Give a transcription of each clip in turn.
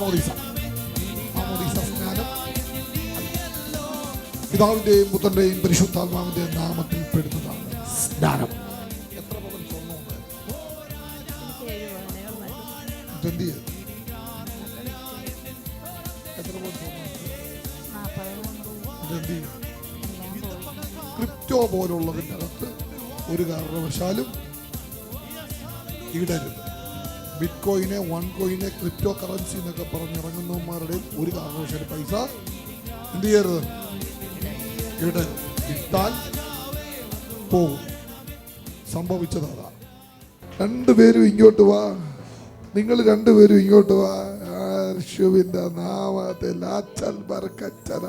മാമോദീസ മാമോദീസ സ്നാനം പരിശുദ്ധാത്മാവിന്റെ നാമത്തിൽ പെടുന്നതാണ് സ്നാനം. എത്ര പവൻ സ്വർണമുണ്ട് എത്ര ക്രിപ്റ്റോ പോലുള്ളതിന്റെ അകത്ത് ഒരു കാരണവശാലും ഇടരുത്. Bit കോയിന് one coin crypto currency എന്നൊക്കെ പറഞ്ഞിറങ്ങുന്നവന്മാരുടെയും ഒരു കാരണവശാലും പൈസ എന്ത് ചെയ്യരുത്? ഇവിടെ ഇട്ടാൽ പോകും. സംഭവിച്ചതാ. രണ്ടുപേരും ഇങ്ങോട്ട് വാ. നിങ്ങൾ രണ്ടുപേരും ഇങ്ങോട്ട് വാ. നാമത്തെ നാമത്തിൽ ബർക്കച്ചല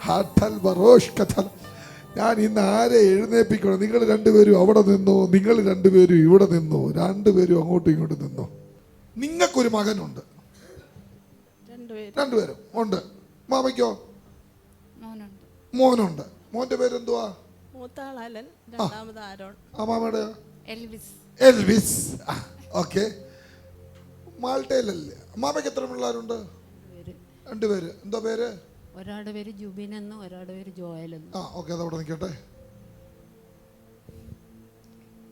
ഹട്ടൽ ബറോഷ് കച്ചല ഞാൻ ഇന്ന് ആരെ എഴുന്നേപ്പിക്കണം? നിങ്ങൾ രണ്ടുപേരും അവിടെ നിന്നു? നിങ്ങൾ രണ്ടുപേരും ഇവിടെ നിന്നു? രണ്ടുപേരും അങ്ങോട്ടും ഇങ്ങോട്ടും നിന്നോ? നിങ്ങൾക്കൊരു മകനുണ്ട്. രണ്ടുപേരും. ഉണ്ട്. മാമയ്ക്കോ? മോനുണ്ട്. മോന്റെ പേരെന്തുവാ? മാമയുടെ? എൽവിസ്. എൽവിസ്. ഓക്കെ. മാൾട്ടയിലല്ലേ? മാമയ്ക്ക് എത്ര പിള്ളേരുണ്ട്? പേര് രണ്ടുപേര്. എന്തോ പേര്? ഒരാളുടെ പേര് ജുബിൻ എന്നും ഒരാളുടെ പേര് ജോയൽ എന്നും. ആ ഓക്കെ അതവിടെ നിൽക്കട്ടെ.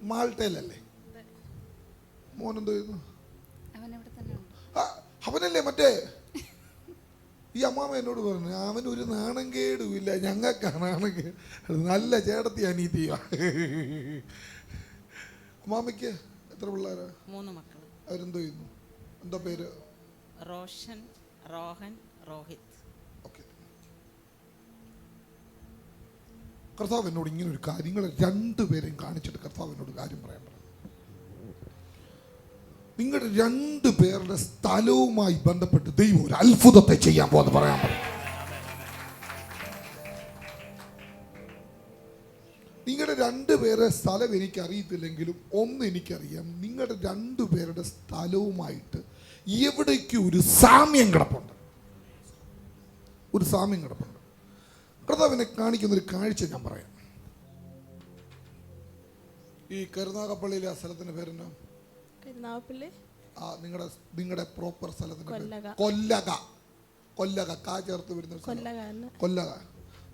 മാൾട്ടയിലല്ലേ? മോനെന്തോ ചെയ്യുന്നു? അവനല്ലേ മറ്റേ? ഈ അമ്മാമ എന്നോട് പറഞ്ഞു അവൻ ഒരു നാണം ഇല്ല ഞങ്ങൾക്കാണ് നാണക്കേട് നല്ല ചേട്ടത്തി അനീതിയ. അമ്മാമയ്ക്ക് എത്ര പിള്ളേരാ? മൂന്ന് മക്കൾ അവരെന്തോ ചെയ്യുന്നു? എന്താ പേര്? റോഷൻ റോഹൻ റോഹിത്. കർത്താവ് എന്നോട് ഇങ്ങനെ ഒരു കാര്യങ്ങൾ രണ്ടുപേരെയും കാണിച്ചിട്ട് കർത്താവ് എന്നോട് കാര്യം പറയാൻ പറഞ്ഞു. നിങ്ങളുടെ രണ്ടു പേരുടെ സ്ഥലവുമായി ബന്ധപ്പെട്ട് ദൈവം ഒരു അത്ഭുതത്തെ ചെയ്യാൻ പോകുന്ന പറയാൻ പറയും. നിങ്ങളുടെ രണ്ടുപേരെ സ്ഥലം എനിക്ക് അറിയത്തില്ലെങ്കിലും ഒന്ന് എനിക്കറിയാം. നിങ്ങളുടെ രണ്ടുപേരുടെ സ്ഥലവുമായിട്ട് എവിടേക്ക് ഒരു സാമ്യം കിടപ്പുണ്ട്. ഒരു സാമ്യം കിടപ്പുണ്ട്. കർത്താവിനെ കാണിക്കുന്ന ഒരു കാഴ്ച ഞാൻ പറയാം. ഈ കരുനാഗപ്പള്ളിയിലെ ആ സ്ഥലത്തിന്റെ പേരെന്നാ? കരുനാഗപ്പള്ളി ആ നിങ്ങളുടെ നിങ്ങളുടെ പ്രോപ്പർ സ്ഥലത്തിന്റെ പേര് കൊല്ലക. കൊല്ലക. കൊല്ലക കാ ചേർത്ത് വരുന്ന ഒരു സ്ഥലം. കൊല്ലകാരന് കൊല്ലക.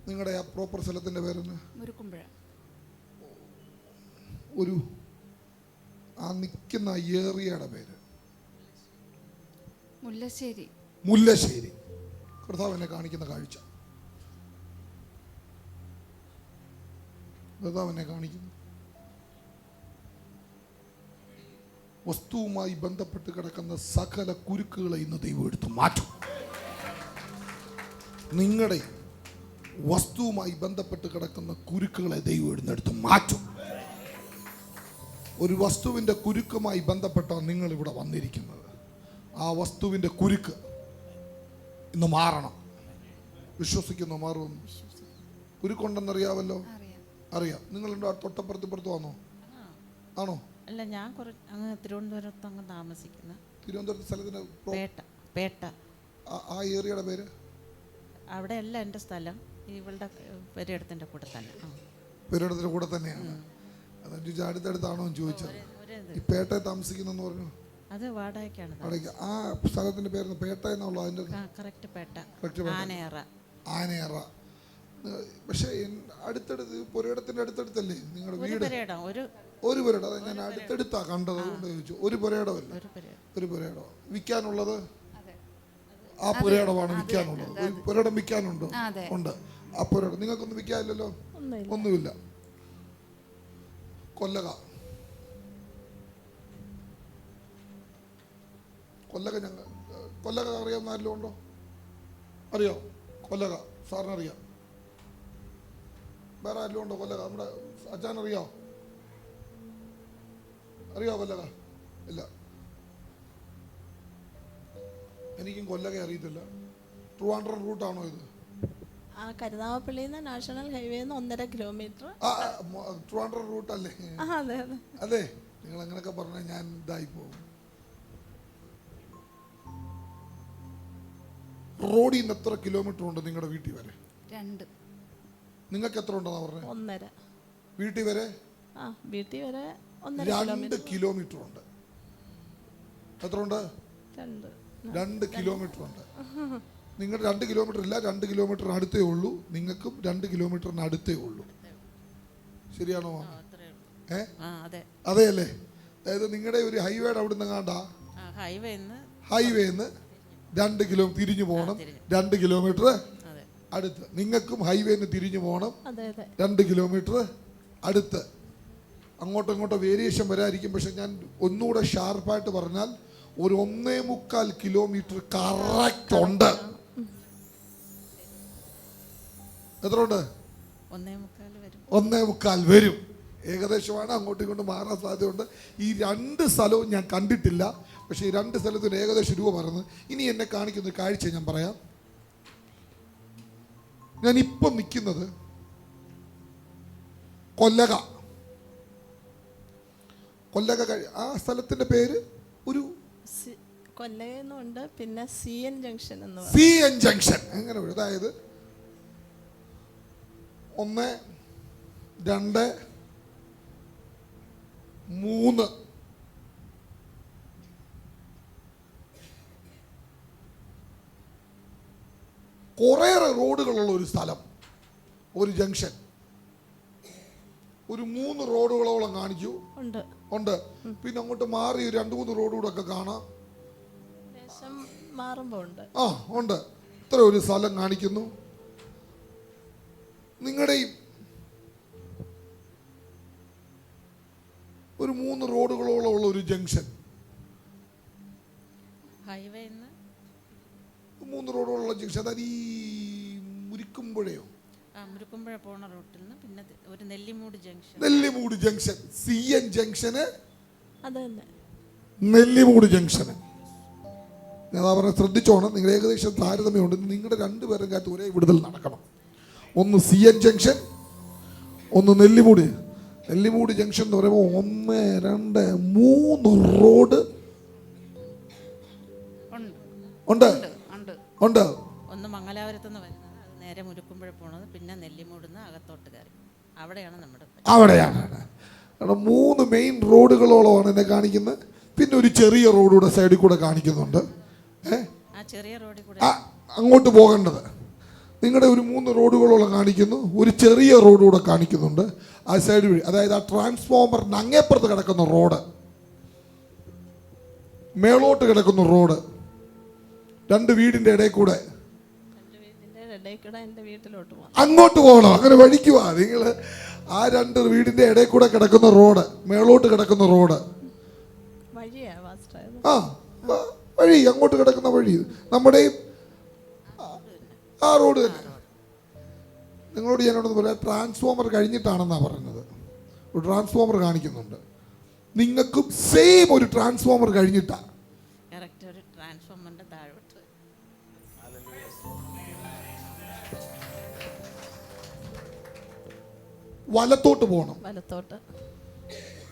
നിങ്ങളുടെ ആ പ്രോപ്പർ സ്ഥലത്തിന്റെ പേര് മുരുക്കുമ്പുഴ. ഒരു ആ നിൽക്കുന്ന ഏറിയയുടെ പേര്. മുല്ലശ്ശേരി. മുല്ലശ്ശേരി. കർത്താവിനെ കാണിക്കുന്ന കാഴ്ച. കർത്താവിനെ എന്നെ കാണിക്കുന്നു. വസ്തുവുമായി ബന്ധപ്പെട്ട് കിടക്കുന്ന സകല കുരുക്കുകളെ ഇന്ന് ദൈവം എടുത്തു മാറ്റും. നിങ്ങളുടെ വസ്തുവുമായി ബന്ധപ്പെട്ട് കിടക്കുന്ന കുരുക്കുകളെ ദൈവം എഴുന്നെടുത്ത് മാറ്റും. ഒരു വസ്തുവിന്റെ കുരുക്കുമായി ബന്ധപ്പെട്ടാണ് നിങ്ങൾ ഇവിടെ വന്നിരിക്കുന്നത്. ആ വസ്തുവിന്റെ കുരുക്ക് ഇന്ന് മാറണം. വിശ്വസിക്കുന്നു മാറുമെന്ന് കുരുക്കുണ്ടെന്നറിയാവല്ലോ അറിയാം. അറിയാം. നിങ്ങളുണ്ടോ? തൊട്ടപ്പുറത്ത് ഇപ്പുറത്ത് വന്നോ? ആണോ? അല്ല ഞാൻ കുറച്ച് അങ്ങ് തിരുവനന്തപുരത്ത് അങ്ങ് താമസിക്കുന്ന. തിരുവനന്തപുരത്ത് സ്ഥലത്തിന് പേട്ട പേട്ട. ആ- ആ ഏരിയയുടെ പേര്? അവിടെ അല്ല എന്റെ സ്ഥലം. ഇവളുടെ പെരിയടത്തിന്റെ കൂടെ തന്നെ. ആ. പേരിടത്തിന്റെ കൂടെ തന്നെയാണ്. അതാ ചോദിച്ചാൽ അടുത്തടുത്താണോ എന്ന് ചോദിച്ചത്. ഒരു ഇത്. ഈ പേട്ടയെ താമസിക്കുന്നെന്ന് പറഞ്ഞു. അത് വാടകയ്ക്കാണ് അവിടേക്ക് ആ സ്ഥലത്തിന്റെ പേര് പേട്ട എന്നുള്ള അതിന്റെ കറക്റ്റ് പേട്ട. Correct പേട്ട. ആനയറ. ആനയറ. പക്ഷേ അടുത്തടുത്ത് പുരയിടത്തിന്റെ അടുത്തടുത്തല്ലേ നിങ്ങളുടെ വീട്? ഒരു ഒരു പുരയിടം. അത് ഞാൻ അടുത്തടുത്താ കണ്ടത് അതുകൊണ്ട് ചോദിച്ചു. ഒരു പുരയിടമല്ല ഒരു പുരയിടോ. വിൽക്കാനുള്ളത്? ആ പുരയിടമാണ് വിൽക്കാനുള്ളത്. ഒരു പുരയിടം വിൽക്കാനുണ്ടോ. ഉണ്ട്. ആ പുരയിടം. നിങ്ങൾക്കൊന്നും വിൽക്കാനില്ലല്ലോ? ഒന്നുമില്ല. ഒന്നുമില്ല. കൊല്ലക. കൊല്ലക ഞങ്ങൾ കൊല്ലക അറിയാവുന്ന ആരെല്ലാം ഉണ്ടോ? അറിയോ? കൊല്ലക. സാറിന് അറിയാം. വേറെ ആരെങ്കിലും ഉണ്ടോ കൊല്ലക? നമ്മുടെ അച്ഛൻ അറിയോ? അറിയോ കൊല്ലക? ഇല്ല. എനിക്കും കൊല്ലക അറിയത്തില്ല. റൂട്ട് റൂട്ടാണോ ഇത്? ആ കരുനാഗപ്പള്ളിയിൽ നിന്ന് നാഷണൽ ഹൈവേന്ന് നിന്ന് ഒന്നര കിലോമീറ്റർ. ആ മൊ- റൂട്ട് അല്ലേ അതെ അതെ. അതെ. നിങ്ങൾ അങ്ങനെയൊക്കെ പറഞ്ഞാൽ ഞാൻ ഇതായി പോകും. റോഡിൽ നിന്ന് എത്ര കിലോമീറ്റർ ഉണ്ട് നിങ്ങളുടെ വീട്ടിൽ വരെ? രണ്ട്. നിങ്ങൾക്ക് എത്ര ഉണ്ടെന്നാ പറഞ്ഞത് ഒന്നര. വീട്ടിൽ വരെ? ആ വീട്ടിൽ വരെ ഒന്നര രണ്ട് കിലോമീറ്റർ. ഉണ്ട്. എത്ര ഉണ്ട്? രണ്ട്. രണ്ട് കിലോമീറ്റർ ഉണ്ട്. നിങ്ങൾ രണ്ട് കിലോമീറ്റർ ഇല്ല രണ്ട് കിലോമീറ്റർ അടുത്തേ ഉള്ളൂ. നിങ്ങൾക്കും രണ്ട് കിലോമീറ്ററിന് അടുത്തേ ഉള്ളൂ. ശരിയാണോ? ഏ? ആ അതെ. അതെയല്ലേ? അതായത് നിങ്ങളുടെ ഒരു ഹൈവേയുടെ അവിടെ നിന്ന് കണ്ടാ ഹൈവേന്ന് രണ്ട് കിലോ തിരിഞ്ഞു പോകണം. രണ്ട് കിലോമീറ്റർ അടുത്ത്. നിങ്ങൾക്കും ഹൈവേന്ന് തിരിഞ്ഞു പോകണം. അതെ അതെ. രണ്ട് കിലോമീറ്റർ അടുത്ത്. അങ്ങോട്ടും ഇങ്ങോട്ടും വേരിയേഷൻ വരാതിരിക്കും. പക്ഷെ ഞാൻ ഒന്നുകൂടെ ഷാർപ്പായിട്ട് പറഞ്ഞാൽ ഒരു ഒന്നേ മുക്കാൽ കിലോമീറ്റർ കറക്റ്റ് ഉണ്ട്. എത്ര ഉണ്ട്? ഒന്നേ മുക്കാൽ വരും. ഏകദേശമാണ് അങ്ങോട്ടും ഇങ്ങോട്ടും മാറാൻ സാധ്യതയുണ്ട്. ഈ രണ്ട് സ്ഥലവും ഞാൻ കണ്ടിട്ടില്ല. പക്ഷേ ഈ രണ്ട് സ്ഥലത്തിന് ഏകദേശം രൂപ പറഞ്ഞു ഇനി എന്നെ കാണിക്കുന്ന ഒരു കാഴ്ച ഞാൻ പറയാം. ഞാൻ ഇപ്പം നിൽക്കുന്നത് കൊല്ലക. കൊല്ലക കഴി ആ സ്ഥലത്തിന്റെ പേര് ഒരു കൊല്ലയെന്നുണ്ട് പിന്നെ സി എൻ ജംഗ്ഷൻ എന്ന് സി എൻ ജംഗ്ഷൻ. അങ്ങനെ അതായത് ഒന്ന് രണ്ട് മൂന്ന്. കുറേയേറെ റോഡുകളുള്ള ഒരു സ്ഥലം ഒരു ജംഗ്ഷൻ. ഒരു മൂന്ന് റോഡുകളോളം കാണിച്ചു. ഉണ്ട്. ഉണ്ട്. പിന്നെ അങ്ങോട്ട് മാറി രണ്ടു മൂന്ന് റോഡുകൂടെ ഒക്കെ കാണാം. ആ ഉണ്ട്. ഇത്ര ഒരു സ്ഥലം കാണിക്കുന്നു. നിങ്ങളുടെയും ഒരു മൂന്ന് റോഡുകളോളം ഉള്ള ഒരു ജംഗ്ഷൻ. ഹൈവേ മൂന്ന് റോഡുകളുള്ള ജംഗ്ഷൻ അതായത് ഈ മുരിക്കുമ്പുഴയോ മുരുക്കുമ്പുഴ പോണ റൂട്ടിൽ നിന്ന് പിന്നെ ഒരു Nellimoodu junction. Nellimoodu junction. C N junction? അത് തന്നെ നെല്ലിമൂട് ജംഗ്ഷന്. ഞാൻ പറഞ്ഞ ശ്രദ്ധിച്ചോണം. നിങ്ങൾ ഏകദേശം താരതമ്യമുണ്ട്. നിങ്ങളുടെ രണ്ടുപേരും കാറ്റ് ഒരേ വിടുതൽ നടക്കണം. ഒന്ന് സി എൻ ജംഗ്ഷൻ ഒന്ന് നെല്ലിമൂട്. നെല്ലിമൂട് ജംഗ്ഷൻ എന്ന് പറയുമ്പോൾ ഒന്ന് രണ്ട് മൂന്ന് റോഡ് ഉണ്ട്. ഉണ്ട്. ഒന്ന് മംഗലാപുരത്ത് നിന്ന് വരുന്നത്. അത് നേരെ മുരുക്കുമ്പുഴ പോണത്. പിന്നെ നെല്ലിമൂടുന്ന് അകത്തോട്ട് കയറി. അവിടെയാണ് നമ്മുടെ അവിടെയാണ്. മൂന്ന് മെയിൻ റോഡുകളോളമാണ് എന്നെ കാണിക്കുന്നത്. പിന്നെ ഒരു ചെറിയ റോഡൂടെ സൈഡിൽ കൂടെ കാണിക്കുന്നുണ്ട്. ഏഹ് ആ ചെറിയ റോഡിൽ കൂടെ. അങ്ങോട്ട് പോകേണ്ടത്. നിങ്ങളുടെ ഒരു മൂന്ന് റോഡുകളോളം കാണിക്കുന്നു. ഒരു ചെറിയ റോഡുകൂടെ കാണിക്കുന്നുണ്ട്. ആ സൈഡ് വഴി. അതായത് ആ ട്രാൻസ്ഫോമറിന് അങ്ങേപ്പുറത്ത് കിടക്കുന്ന റോഡ്. മേളോട്ട് കിടക്കുന്ന റോഡ്. രണ്ട് വീടിന്റെ ഇടയിൽ കൂടെ. അങ്ങോട്ട് പോകണം അങ്ങനെ വഴിക്കുവാ നിങ്ങൾ ആ രണ്ട് വീടിന്റെ ഇടയിൽ കൂടെ കിടക്കുന്ന റോഡ് മേളോട്ട് കിടക്കുന്ന റോഡ്. ആ വഴി അങ്ങോട്ട് കിടക്കുന്ന വഴി. നമ്മുടെ ആ- ആ റോഡ് തന്നെ. നിങ്ങളോട് ഞാനോടൊന്ന് പറയാം ട്രാൻസ്ഫോമർ കഴിഞ്ഞിട്ടാണെന്നാണ് പറഞ്ഞത്. ഒരു ട്രാൻസ്ഫോമർ കാണിക്കുന്നുണ്ട്. നിങ്ങൾക്കും സെയിം ഒരു ട്രാൻസ്ഫോമർ കഴിഞ്ഞിട്ടാണ് വലത്തോട്ട് പോകണം. വലത്തോട്ട്.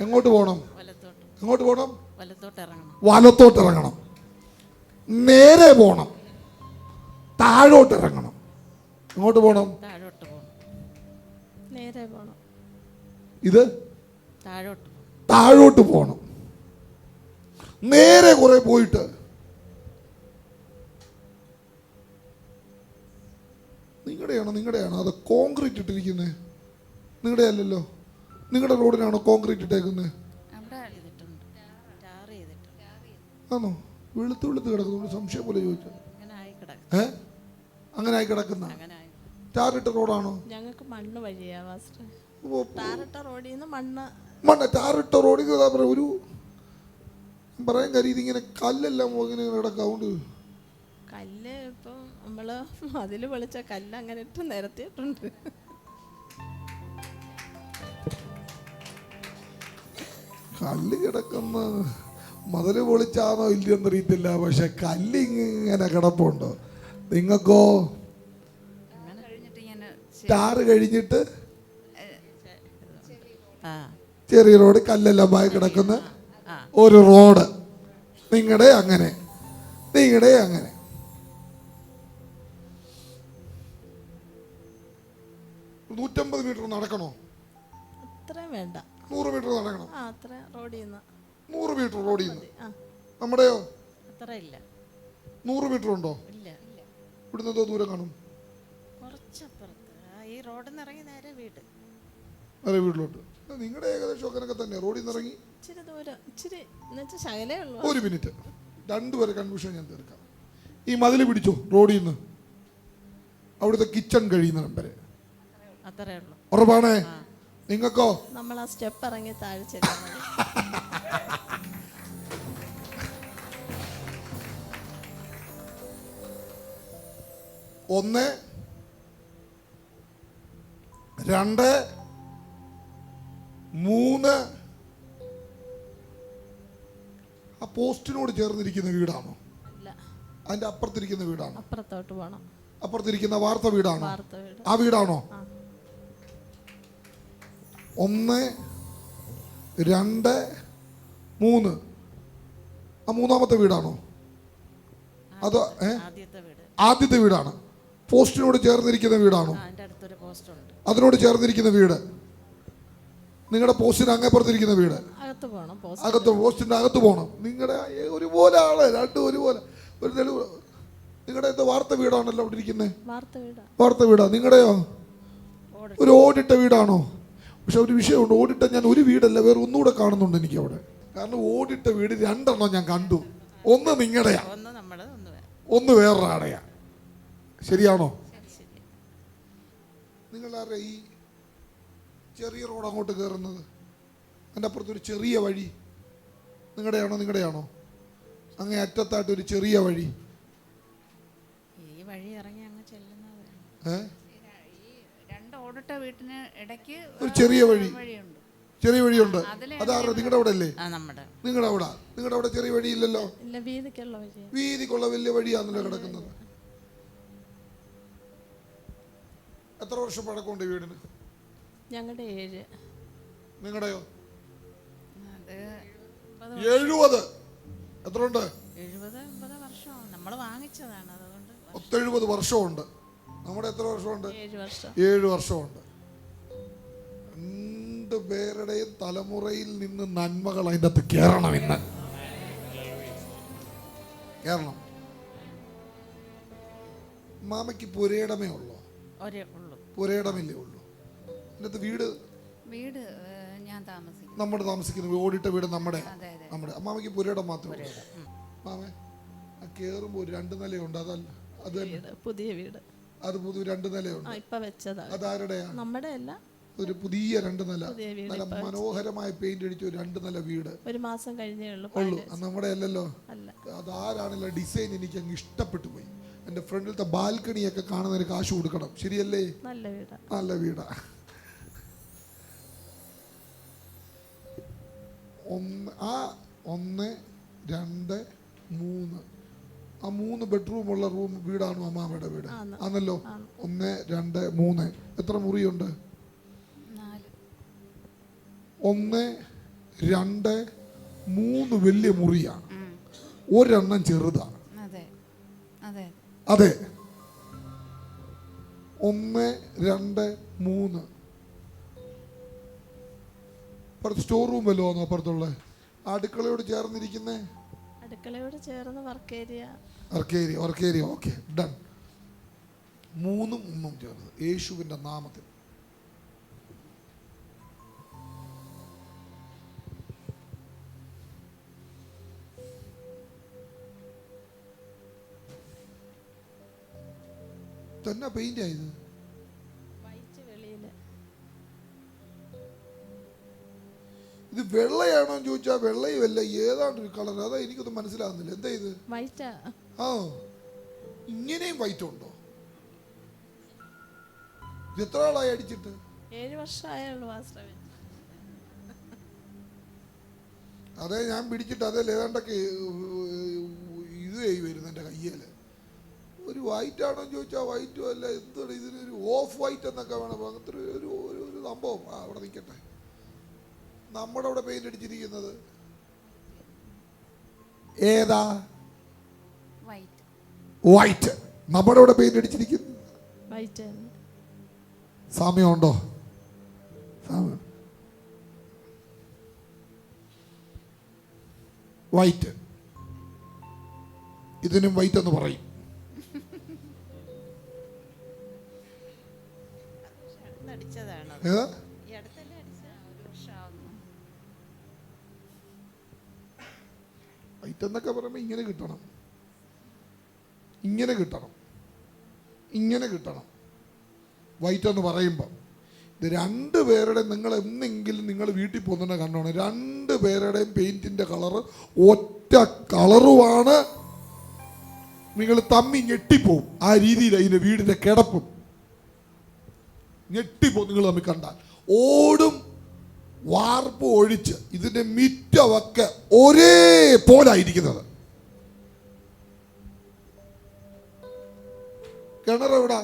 എങ്ങോട്ട് പോകണം? വലത്തോട്ട്. എങ്ങോട്ട് പോകണം? വലത്തോട്ട് ഇറങ്ങണം. വലത്തോട്ട് ഇറങ്ങണം. നേരെ പോകണം. താഴോട്ട് ഇറങ്ങണം. എങ്ങോട്ട് പോകണം? താഴോട്ട് പോകണം. നേരെ പോകണം. ഇത്? താഴോട്ട് പോകണം. താഴോട്ട് പോകണം. നേരെ കുറെ പോയിട്ട് നിങ്ങളുടെയാണോ നിങ്ങളുടെയാണോ? അത് കോൺക്രീറ്റ് ഇട്ടിരിക്കുന്നത് നിങ്ങളുടെ അല്ലല്ലോ നിങ്ങളുടെ റോഡിനാണോ കോൺക്രീറ്റ് ഇട്ടേക്കുന്നത് അവിടെ ചെയ്തിട്ടുണ്ട്. ടാർ ചെയ്തിട്ടുണ്ട്. ആണോ? വെളുത്ത് വെളുത്ത് കിടക്കുന്നു. സംശയം പോലെ ചോദിച്ചു. അങ്ങനെ ആയി കിടക്കും ഏ? അങ്ങനെ ആയി കിടക്കുന്ന? ടാറിട്ട റോഡാണോ? ഞങ്ങൾക്ക് മണ്ണ് വഴിയാ ടാറിട്ട റോഡിൽ നിന്ന് മണ്ണ്. മണ്ണ ടാറിട്ട റോഡിൽ ഇതാ പറയാ ഒരു ഞാൻ പറയാൻ കാര്യം ഇതിങ്ങനെ കല്ലെല്ലാം ഇങ്ങനെ കിടക്കാവുണ്ട് കല്ല് ഇപ്പം നമ്മൾ അതിൽ വിളിച്ച കല്ല് അങ്ങനെ ഇട്ട് നിരത്തിയിട്ടുണ്ട്. കല്ല് കിടക്കുന്ന മതിൽ പൊളിച്ചാണോ ഇല്ലെന്ന് അറിയത്തില്ല പക്ഷെ കല്ല് ഇങ്ങനെ കിടപ്പുണ്ട്. നിങ്ങൾക്കോ അങ്ങനെ കഴിഞ്ഞിട്ട്? ചെറിയ റോഡ് കല്ലെല്ലാം ആയി കിടക്കുന്ന ഒരു റോഡ്. നിങ്ങളുടെ അങ്ങനെ. നിങ്ങളുടെ അങ്ങനെ. നൂറ്റമ്പത് മീറ്റർ നടക്കണോ? അത്രയും വേണ്ട. നൂറ് മീറ്റർ നടക്കണം. ആ അത്ര റോഡിൽ നിന്ന് നൂറ് മീറ്റർ റോഡിൽ നിന്ന് ആ. നമ്മുടെയോ? അത്ര ഇല്ല. നൂറ് മീറ്റർ ഉണ്ടോ? ഇല്ല ഇവിടുന്ന് എന്തോ ദൂരം കാണും. കുറച്ചപ്പുറത്ത്. ആ ഈ റോഡിൽ നിന്ന് ഇറങ്ങി നേരെ വീട്. നേരെ വീട്ടിലോട്ട്. നിങ്ങളുടെ ഏകദേശം അങ്ങനെയൊക്കെ തന്നെ റോഡിൽ നിന്ന് ഇറങ്ങി ഇച്ചിരി ദൂരം. ഇച്ചിരി എന്നുവെച്ചാൽ ശകലേ ഉള്ളൂ. ഒരു മിനിറ്റ്. രണ്ടുപേരെ കൺഫ്യൂഷൻ ഞാൻ തീർക്കാം. ഈ മതിൽ പിടിച്ചോ റോഡിൽ നിന്ന്? അവിടുത്തെ കിച്ചൺ കഴിയുന്ന അത്രേ ഉള്ളൂ. ഉറപ്പാണേ? നിങ്ങൾക്കോ നമ്മൾ ആ സ്റ്റെപ്പ് ഇറങ്ങി താഴെ ചെല്ലുന്നത് ഒന്ന് രണ്ട് മൂന്ന്. ആ പോസ്റ്റിനോട് ചേർന്നിരിക്കുന്ന വീടാണോ? അതിന്റെ അപ്പുറത്തിരിക്കുന്ന വീടാണോ? അപ്പുറത്തോട്ട് പോകണം അപ്പുറത്തിരിക്കുന്ന വാർത്ത വീടാണോ? ആ വീടാണോ. ഒന്ന് രണ്ട് മൂന്ന്. ആ മൂന്നാമത്തെ വീടാണോ? അത് ഏ? ആദ്യത്തെ വീട്. ആദ്യത്തെ വീടാണ്. പോസ്റ്റിനോട് ചേർന്നിരിക്കുന്ന വീടാണോ? അതിനോട് ചേർന്നിരിക്കുന്ന വീട്. നിങ്ങളുടെ പോസ്റ്റിന് അങ്ങേപ്പുറത്തിരിക്കുന്ന വീട്. അകത്ത് പോസ്റ്റിന്റെ അകത്ത് പോകണം നിങ്ങളുടെ ഒരുപോലെ ആൾ രണ്ടും ഒരുപോലെ. ഒരു തെളിവ്. നിങ്ങളുടെ എന്താ വാർത്ത വീടാണല്ലോ അവിടെ ഇരിക്കുന്നത് വാർത്ത വീടാ. നിങ്ങളുടെയോ ഒരു ഓടിട്ട വീടാണോ? പക്ഷെ ഒരു വിഷയമുണ്ട്. ഓടിട്ട ഞാൻ ഒരു വീടല്ല വേറെ ഒന്നുകൂടെ കാണുന്നുണ്ട് എനിക്ക് അവിടെ കാരണം ഓടിട്ട വീട് രണ്ടെണ്ണം ഞാൻ കണ്ടു. ഒന്ന് നിങ്ങളുടെയാ ഒന്ന് വേറൊരു ഒന്ന് വേറെ ഒന്ന് വേറൊരാടെയാ. ശരിയാണോ? നിങ്ങളാരെ ഈ ചെറിയ റോഡ് അങ്ങോട്ട് കയറുന്നത് അതിന്റെ അപ്പുറത്തൊരു ചെറിയ വഴി. നിങ്ങളുടെയാണോ നിങ്ങളുടെയാണോ? അങ്ങേ അറ്റത്തായിട്ട് ഒരു ചെറിയ വഴി. ഈ വഴി ഇറങ്ങി അങ്ങ് ചെല്ലുന്നത്. ഏ? ഓടിട്ട വീട്ടിന് ഇടയ്ക്ക് ഒരു ചെറിയ വഴി. വഴിയുണ്ട്. ചെറിയ വഴിയുണ്ട്. അതാരുടെ നിങ്ങളുടെ അവിടെ അല്ലേ നിങ്ങളുടെ അവിടെ. നിങ്ങളുടെ അവിടെ ചെറിയ വഴിയില്ലല്ലോ? വീതിക്കുള്ള വലിയ വഴിയാണല്ലോ കിടക്കുന്നത്. എത്ര വർഷം പഴക്കമുണ്ട് വീടിന്? ഞങ്ങളുടെ ഏഴ്. നിങ്ങളുടെയോ? എഴുപത്. എത്ര ഉണ്ട് എഴുപത് വർഷം നമ്മൾ വാങ്ങിച്ചതാണ് അതുകൊണ്ട് ഒത്തെഴുപത് വർഷമുണ്ട്. നമ്മുടെ എത്ര വർഷമുണ്ട്? ഏഴ് വർഷം. ഏഴ് വർഷമുണ്ട്. രണ്ട് പേരുടെയും തലമുറയിൽ നിന്ന് നന്മകൾ അതിന്റെ അകത്ത് കയറണം ഇന്ന്. കയറണം. മാമയ്ക്ക് പുരയിടമേ ഉള്ളോ? ഒരേ ഉള്ളൂ. പുരയിടമില്ലേ ഉള്ളൂ. അതിനകത്ത് വീട്? വീട് ഞാൻ താമസിക്കും നമ്മുടെ താമസിക്കുന്ന ഓടിട്ട വീട് നമ്മുടെ നമ്മുടെ. അമ്മാമയ്ക്ക് പുരയിടം മാത്രമേ ഉള്ളൂ. മാമേ ആ കയറുമ്പോൾ ഒരു രണ്ട് നിലയുണ്ട് അതല്ല അത് പുതിയ വീട്. അത് പുതു രണ്ട് നിലയുണ്ട്. ഇപ്പൊ വെച്ചതാ. അതാരുടെയാ നമ്മുടെ അല്ല ഒരു പുതിയ രണ്ട് നില. നല്ല മനോഹരമായ പെയിന്റ് അടിച്ച ഒരു രണ്ട് നില വീട്. ഒരു മാസം കഴിഞ്ഞേ ഉള്ളൂ ഉള്ളൂ. നമ്മുടെ അല്ലല്ലോ അല്ല. അതാരാണല്ലോ ഡിസൈൻ എനിക്ക് അങ്ങ് ഇഷ്ടപ്പെട്ടു പോയി. എന്റെ ഫ്രണ്ടിലത്തെ ബാൽക്കണിയൊക്കെ കാണുന്നതിന് കാശ് കൊടുക്കണം. ശരിയല്ലേ? നല്ല വീടാ. നല്ല വീടാ. ഒന്ന് ആ ഒന്ന് രണ്ട് മൂന്ന്. ആ മൂന്ന് ബെഡ്റൂം ഉള്ള റൂം വീടാണോ അമ്മാമ്മയുടെ വീട്. ആണ്. ആണല്ലോ? ഒന്ന് രണ്ട് മൂന്ന്. എത്ര മുറിയുണ്ട്? ഒന്ന് രണ്ട് മൂന്ന് വലിയ മുറിയാണ്. ഒരെണ്ണം ചെറുതാണ് അതെ. ഒന്ന് രണ്ട് മൂന്ന്. അപ്പുറത്ത് സ്റ്റോർ റൂം വല്ലതും അപ്പുറത്തുള്ള അടുക്കളയോട് ചേർന്നിരിക്കുന്നേ? അടുക്കളയോട് ചേർന്ന് വർക്ക് ഏരിയ. വർക്കേരിയ ഓർക്കേരി ഓക്കെ ഡൺ. മൂന്നും ഒന്നും ചേർന്ന് യേശുവിന്റെ നാമത്തിൽ. തന്നെ പെയിന്റ് ആയത് ഇത്? വെള്ളയാണോ എന്ന് ചോദിച്ചാൽ വെള്ളയും അല്ല ഏതാണ്ട് ഒരു കളർ അതാ എനിക്കൊന്നും മനസ്സിലാകുന്നില്ല എന്താ ഇത്? ആ ഇങ്ങനെയും വൈറ്റ് ഉണ്ടോ എത്ര ആളായി അടിച്ചിട്ട്? ഏഴ് അതെ ഞാൻ പിടിച്ചിട്ട് അതേ ഏതാണ്ടൊക്കെ ഇത് വരുന്നു എന്റെ കയ്യിൽ ഒരു വൈറ്റ് ആണോ ചോദിച്ചാ ചോദിച്ചാൽ വൈറ്റും അല്ല എന്താണ് ഇതിനൊരു ഓഫ് വൈറ്റ് എന്നൊക്കെ വേണം. അങ്ങനത്തെ ഒരു ഒരു ഒരു- ഒരു സംഭവം ആ അവിടെ നിൽക്കട്ടെ. നമ്മുടെ അവിടെ പെയിന്റ് അടിച്ചിരിക്കുന്നത്. ഏതാ? വൈറ്റ് വൈറ്റ് നമ്മുടെ ഇവിടെ പെയിന്റ് അടിച്ചിരിക്കുന്നു സാമ്യമുണ്ടോ? സാമ്യം. വൈറ്റ് ഇതിനും വൈറ്റ് എന്ന് പറയും. അടിച്ചതാണ് ഏതാ ഈ അടിച്ചത്? ഒരു വർഷമാവുന്നു. വൈറ്റ് എന്നൊക്കെ പറയുമ്പോൾ ഇങ്ങനെ കിട്ടണം. ഇങ്ങനെ കിട്ടണം. ഇങ്ങനെ കിട്ടണം. വൈറ്റ് എന്ന് പറയുമ്പോൾ ഇത് രണ്ട് പേരുടെ നിങ്ങൾ എന്നെങ്കിലും നിങ്ങൾ വീട്ടിൽ പോകുന്ന കണ്ടോണം. രണ്ട് പേരുടെയും പെയിന്റിന്റെ കളറ് ഒറ്റ കളറുമാണ്. നിങ്ങൾ തമ്മി ഞെട്ടിപ്പോവും. ആ രീതിയിൽ അതിന്റെ വീടിന്റെ കിടപ്പും. ഞെട്ടിപ്പോവും നിങ്ങൾ തമ്മിൽ കണ്ടാൽ. ഓടും വാർപ്പ് ഒഴിച്ച് ഇതിന്റെ മിറ്റമൊക്കെ ഒരേ പോലായിരിക്കുന്നത് കിണർ എവിടാ?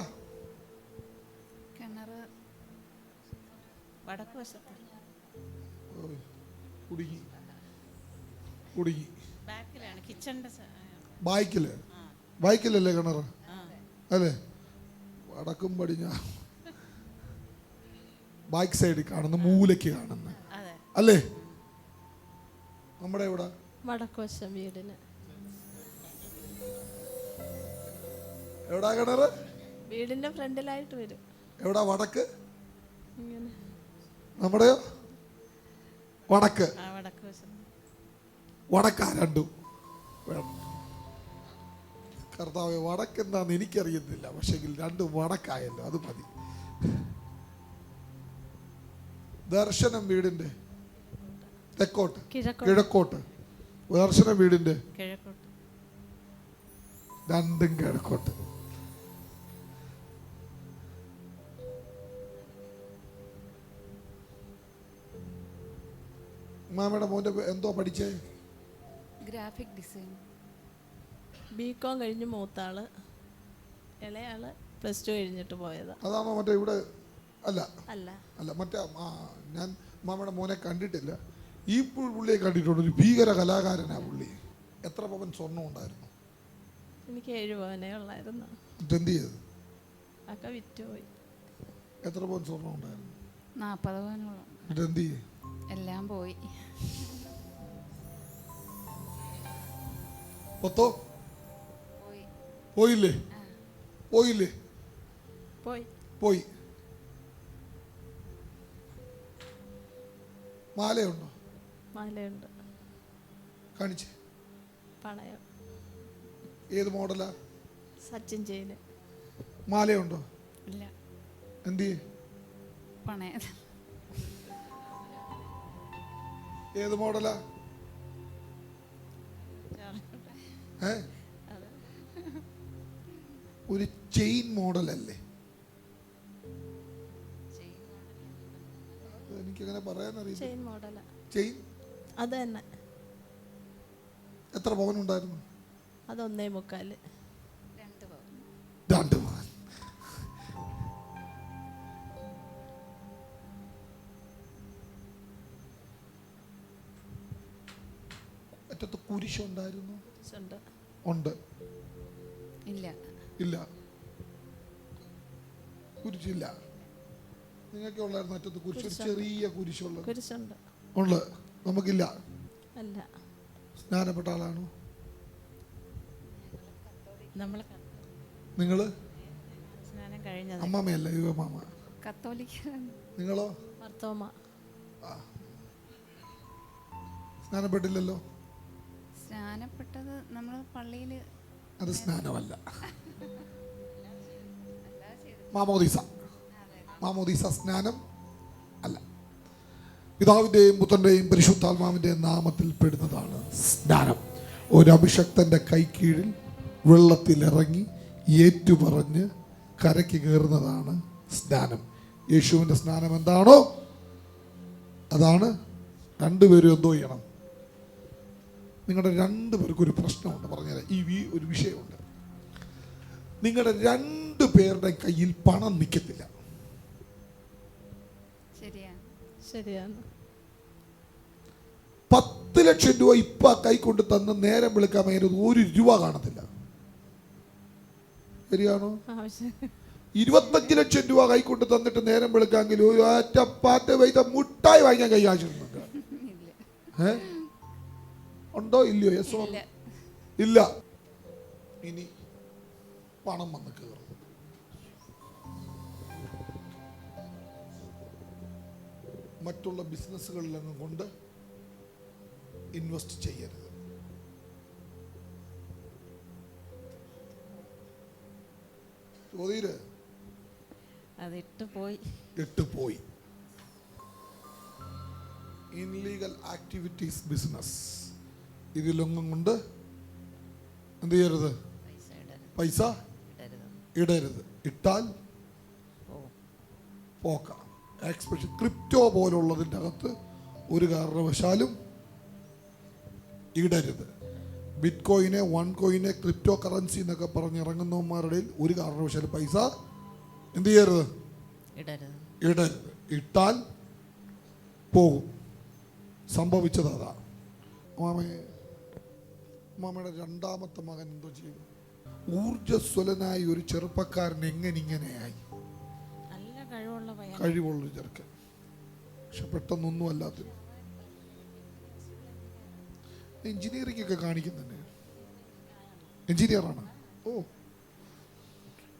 കുടുങ്ങി. കുടുങ്ങി. ബൈക്കിൽ? ബൈക്കിലല്ലേ കിണർ? അല്ലേ? വടക്കും പടിഞ്ഞ ബൈക്ക് സൈഡിൽ കാണുന്ന മൂലയ്ക്ക് കാണുന്ന. അതെ. അല്ലേ? നമ്മുടെ ഇവിടെ വടക്കുവശം വീടിന്. എവിടാ കിണർ വീടിന്റെ ഫ്രണ്ടിലായിട്ട് വരും. എവിടാ വടക്ക്? നമ്മുടെയോ? വടക്ക്. വടക്ക് രണ്ടും. കർത്താവ് വടക്ക് എന്താന്ന് എനിക്കറിയുന്നില്ല പക്ഷെങ്കിൽ രണ്ടും വടക്കായല്ലോ അത് മതി. ദർശനം വീടിന്റെ തെക്കോട്ട്. കിഴക്കോട്ട്. ദർശനം വീടിന്റെ രണ്ടും കിഴക്കോട്ട്. മാമയുടെ മോന്റെ എന്തോ പഠിച്ചേ? ഗ്രാഫിക് ഡിസൈൻ ബി കോം കഴിഞ്ഞ് മൂത്താൾ. ഇളയാൾ പ്ലസ് ടു കഴിഞ്ഞിട്ട് പോയത്. അതാണോ മറ്റേ ഇവിടെ? അല്ല. അല്ല. അല്ല മറ്റേ ഞാൻ മാമയുടെ മോനെ കണ്ടിട്ടില്ല. ഈ പുള്ളിയെ കണ്ടിട്ടുണ്ട്. ഒരു ഭീകര കലാകാരനാ പുള്ളി. എത്ര പവൻ സ്വർണം ഉണ്ടായിരുന്നു? എനിക്ക് ഏഴ് പവനേ ഉള്ളായിരുന്നു. എന്ത് ചെയ്ത് ഒക്കെ വിറ്റുപോയി. എത്ര പവൻ സ്വർണം ഉണ്ടായിരുന്നു? നാൽപ്പത് പവനോളം എന്നിട്ട് എന്ത് ചെയ്യും? എല്ലാം പോയി. പത്തോ? പോയി. പോയില്ലേ? പോയില്ലേ? പോയി. പോയി. മാലയുണ്ടോ? മാലയുണ്ട്. കാണിച്ചേ. പണയം. ഏത് മോഡലാ? സച്ചിൻ ജയിൽ. മാലയുണ്ടോ? ഇല്ല. എന്ത് പണയം. ഏത് മോഡലാ? ഏ? ഒരു ചെയിൻ മോഡലല്ലേ? എനിക്കങ്ങനെ പറയാനറിയില്ല. ചെയിൻ അത് തന്നെ. എത്ര പവൻ ഉണ്ടായിരുന്നു അതൊന്നേ മുക്കാൽ. അറ്റത്ത് കുരിശുണ്ടായിരുന്നു ഉണ്ട്. ഇല്ല. ഇല്ല. കുരിശില്ല. നിങ്ങൾക്ക് ഉള്ളായിരുന്നു അറ്റത്ത് കുരിശ്. ഒരു ചെറിയ കുരിശുള്ള ഉണ്ട്. നമുക്കില്ല. അല്ല. സ്നാനപ്പെട്ട ആളാണോ? നിങ്ങൾ? അമ്മമ്മയല്ല യുവമാമ. കത്തോലിക്ക. നിങ്ങളോ? സ്നാനപ്പെട്ടില്ലല്ലോ? സ്നാനപ്പെട്ടത് നമ്മൾ പള്ളിയിൽ അത് സ്നാനമല്ല. മാമോദീസ. മാമോദീസ സ്നാനം അല്ല. പിതാവിന്റെയും പുത്രന്റെയും പരിശുദ്ധാത്മാവിന്റെയും നാമത്തിൽ പെടുന്നതാണ് സ്നാനം. ഒരു അഭിഷക്തന്റെ കൈക്കീഴിൽ വെള്ളത്തിലിറങ്ങി ഏറ്റുപറഞ്ഞ് കരയ്ക്ക് കയറുന്നതാണ് സ്നാനം. യേശുവിന്റെ സ്നാനം എന്താണോ അതാണ് രണ്ടുപേരും എന്തോ ചെയ്യണം. നിങ്ങളുടെ രണ്ട് പേർക്കും ഒരു പ്രശ്നമുണ്ട് പറഞ്ഞുതരാം. ഈ വി- ഒരു വിഷയമുണ്ട്. നിങ്ങളുടെ രണ്ട് പേരുടെ കയ്യിൽ പണം നിൽക്കത്തില്ല പത്ത് ലക്ഷം രൂപ ഇപ്പ കൈ കൊണ്ട് തന്ന് നേരം വിളിക്കാൻ വേണ്ടി ഒരു രൂപ കാണത്തില്ല. ശരിയാണോ? ഇരുപത്തഞ്ച് ലക്ഷം രൂപ കൈ കൊണ്ട് തന്നിട്ട് നേരം വിളിക്കാമെങ്കിൽ ഒരു ഒറ്റ പാറ്റ വൈദ്യ മുട്ടായി വാങ്ങിക്കാൻ കൈ കാശുന്നുണ്ട് ഏഹ് ഉണ്ടോ ഇല്ലയോ? യെസ് ഇല്ല ഇല്ല. ഇനി പണം വന്ന് കയറും മറ്റുള്ള ബിസിനസ്സുകളിലങ്ങ് കൊണ്ട് ഇൻവെസ്റ്റ് ചെയ്യരുത്. ചോദ്യര് പോയി. എട്ട് പോയി. ഇൻലീഗൽ ആക്ടിവിറ്റീസ് ബിസിനസ് ഇതിലൊന്നും കൊണ്ട് എന്ത് ചെയ്യരുത്? പൈസ ഇടരുത്. ഇട്ടാൽ പോക്കാം എക്സ്പ്രഷൻ ക്രിപ്റ്റോ പോലുള്ളതിന്റെ അകത്ത് ഒരു കാരണവശാലും ഇടരുത്. ബിറ്റ് കോയിനെ വൺ കോയിനെ ക്രിപ്റ്റോ കറൻസി എന്നൊക്കെ പറഞ്ഞ് ഇറങ്ങുന്നവന്മാരുടെ ഒരു കാരണവശാലും പൈസ എന്ത് ചെയ്യരുത്? ഇടരുത്. ഇടരുത്. ഇട്ടാൽ പോകും സംഭവിച്ചത് അതാ മാമയെ മാമയുടെ രണ്ടാമത്തെ മകൻ എന്തോ ചെയ്തു? ഊർജസ്വലനായ ഒരു ചെറുപ്പക്കാരൻ എങ്ങനെ ഇങ്ങനെയായി? കഴിവുള്ള കഴിവുള്ളൊരു ചെറുക്കൻ. പക്ഷെ പെട്ടെന്നൊന്നും അല്ലാത്ത എഞ്ചിനീയറിംഗ് ഒക്കെ കാണിക്കുന്നുണ്ട്. എഞ്ചിനീയറാണ്. ഓ.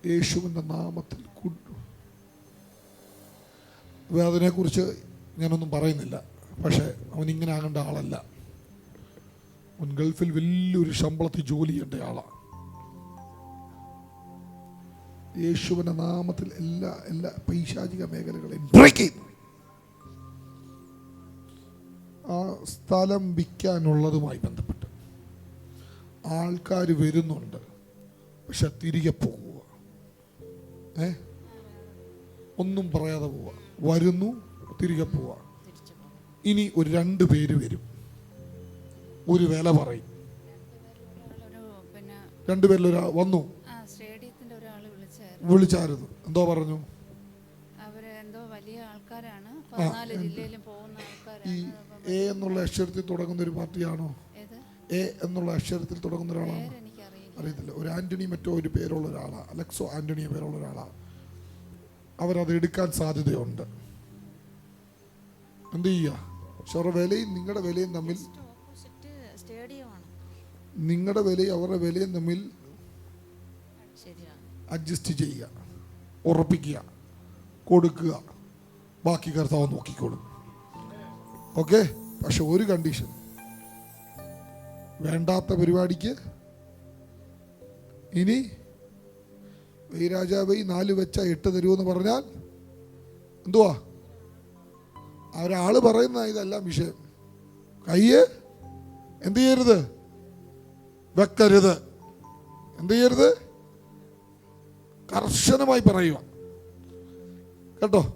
യേശുവിന്റെ നാമത്തിൽ അതിനെക്കുറിച്ച് ഞാനൊന്നും പറയുന്നില്ല. പക്ഷേ അവൻ ഇങ്ങനെ ആകേണ്ട ആളല്ല. അവൻ ഗൾഫിൽ വലിയൊരു ശമ്പളത്തിൽ ജോലി ചെയ്യേണ്ട ആളാണ് യേശുവിന്റെ നാമത്തിൽ എല്ലാ എല്ലാ പൈശാചിക മേഖലകളെയും ബ്രേക്ക് ആ സ്ഥലം വിൽക്കാനുള്ളതുമായി ബന്ധപ്പെട്ട് ആൾക്കാർ വരുന്നുണ്ട്. പക്ഷെ തിരികെ പോകുക. ഏ? ഒന്നും പറയാതെ പോവുക. വരുന്നു തിരികെ പോവുക. ഇനി ഒരു രണ്ട് പേര് വരും. ഒരു വില പറയും. ഒരു രണ്ടുപേരിൽ ഒരാൾ വന്നു വിളിച്ചായിരുന്നു. എന്തോ പറഞ്ഞു? ഈ എ എന്നുള്ള അക്ഷരത്തിൽ തുടങ്ങുന്ന ഒരു പാർട്ടിയാണോ? എ എന്നുള്ള അക്ഷരത്തിൽ തുടങ്ങുന്ന ഒരാളാണോ? അറിയത്തില്ല. ഒരു ആന്റണി മറ്റോ ഒരു പേരുള്ള ഒരാളാണ് അലക്സോ ആന്റണിയോ പേരുള്ള ഒരാളാണ് അവരത് എടുക്കാൻ സാധ്യതയുണ്ട്. എന്ത് ചെയ്യുക പക്ഷെ അവരുടെ വിലയും നിങ്ങളുടെ വിലയും തമ്മിൽ നിങ്ങളുടെ വിലയും അവരുടെ വിലയും തമ്മിൽ അഡ്ജസ്റ്റ് ചെയ്യുക ഉറപ്പിക്കുക കൊടുക്കുക. ബാക്കി കർത്താവ് നോക്കിക്കോളും. ഓക്കെ? പക്ഷെ ഒരു കണ്ടീഷൻ. വേണ്ടാത്ത പരിപാടിക്ക് ഇനി ഈ രാജാവ് ഈ നാല് വെച്ച എട്ട് തരുമെന്ന് പറഞ്ഞാൽ എന്തുവാ? ആ ഒരാൾ പറയുന്ന ഇതെല്ലാം വിഷയം. കയ്യ് എന്ത് ചെയ്യരുത്? വെക്കരുത്. എന്ത് ചെയ്യരുത്? കർശനമായി പറയുക. കേട്ടോ?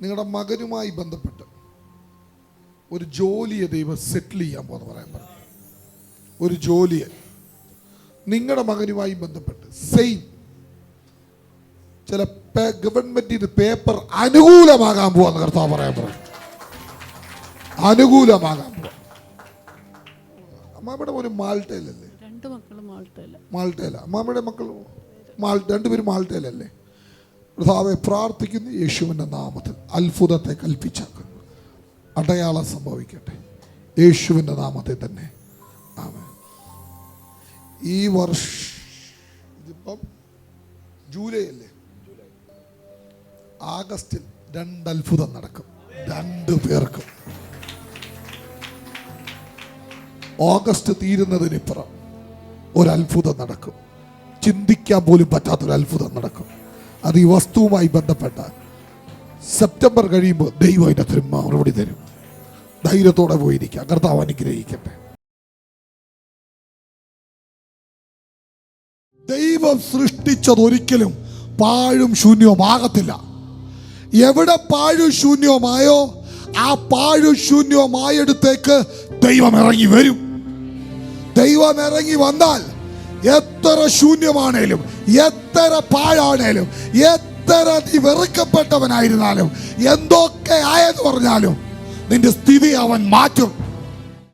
നിങ്ങളുടെ മകനുമായി ബന്ധപ്പെട്ട് ഒരു ജോലിയെ ദൈവം സെറ്റിൽ ചെയ്യാൻ പോകുന്ന പറയാൻ പറഞ്ഞു ഒരു ജോലിയെ. നിങ്ങളുടെ മകനുമായി ബന്ധപ്പെട്ട് സെയിം ചില ഗവൺമെന്റിന് പേപ്പർ അനുകൂലമാകാൻ പോവാന്ന് കർത്താവ് പറയാൻ പറഞ്ഞു അനുകൂലമാകാൻ പോവാ അമ്മാമ്മയുടെ ഒരു മാൾട്ടയിലല്ലേ? രണ്ട് മക്കളും മാൾട്ടല്ല മാൾട്ടയില. അമ്മാമ്മയുടെ മക്കൾ മാൾ രണ്ടുപേരും മാൾട്ടയിലല്ലേ? കർത്താവെ പ്രാർത്ഥിക്കുന്നു യേശുവിന്റെ നാമത്തിൽ അത്ഭുതത്തെ കൽപ്പിച്ചാക്കുന്നു അടയാളം സംഭവിക്കട്ടെ. യേശുവിന്റെ നാമത്തെ തന്നെ. ആമേൻ. ഈ വർഷ ഇതിപ്പം ജൂലൈ അല്ലേ ആഗസ്റ്റിൽ രണ്ട് അത്ഭുതം നടക്കും. രണ്ട് പേർക്കും. ഓഗസ്റ്റ് തീരുന്നതിനിപ്പുറം ഒരത്ഭുതം നടക്കും. ചിന്തിക്കാൻ പോലും പറ്റാത്തൊരു അത്ഭുതം നടക്കും. അത് ഈ വസ്തുവുമായി ബന്ധപ്പെട്ട സെപ്റ്റംബർ കഴിയുമ്പോൾ ദൈവം അതിന്റെ മറുപടി തരും. ധൈര്യത്തോടെ പോയിരിക്കുക. കർത്താവ് അനുഗ്രഹിക്കട്ടെ. ദൈവം സൃഷ്ടിച്ചത് ഒരിക്കലും പാഴും ശൂന്യവും ആകത്തില്ല. എവിടെ പാഴും ശൂന്യവുമായോ ആ പാഴും ശൂന്യവുമായടുത്തേക്ക് ദൈവം ഇറങ്ങി വരും. ദൈവം ഇറങ്ങി വന്നാൽ എത്ര ശൂന്യമാണേലും എത്ര പാഴാണേലും എത്ര നീ വെറുക്കപ്പെട്ടവനായിരുന്നാലും എന്തൊക്കെ ആയെന്ന് പറഞ്ഞാലും നിന്റെ സ്ഥിതി അവൻ മാറ്റും.